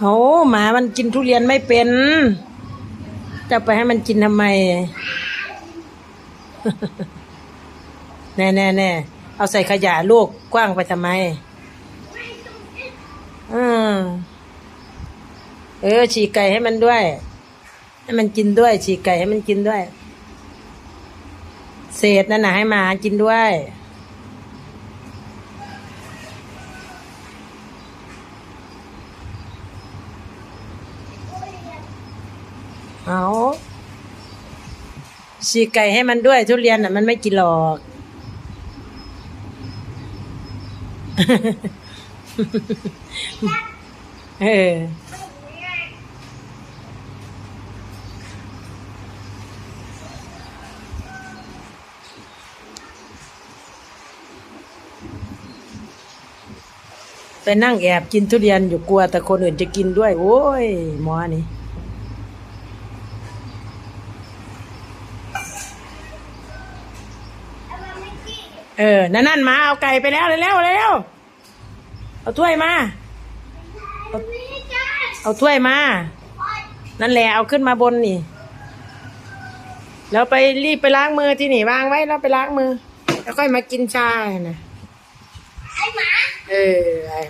โอ้หมามันกินทุเรียนไม่เป็น จะไปให้มันกินทำไม แน่แน่แน่เอาใส่ขยะลูกกว้างไปทำไมอืมเออ ฉีกไก่ให้มันด้วย ให้มันกินด้วย ฉีกไก่ให้มันกินด้วย เศษนั่นน่ะให้หมากินด้วย เอาฉีกไก่ให้มันด้วย ทุเรียนอะ มันไม่กินหรอกเออไปนั่งแอบกินทุเรียนอยู่กลัวแต่คนอื่นจะกินด้วย โอ้ยหมอนี่ เออ นั่นนั่นมาเอาไก่ไปแล้วเร็วเร็วเร็วเอาถ้วยมาเอาเอาถ้วยมา นั่นแหละเอาขึ้นมาบนนี่ แล้วไปรีบไปล้างมือที่นี่วางไว้แล้วไปล้างมือ แล้วค่อยมากินชานะไอ้หมา เออ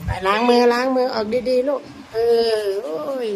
ไปล้างมือล้างมือออกดีๆลูก เออ โอ้ย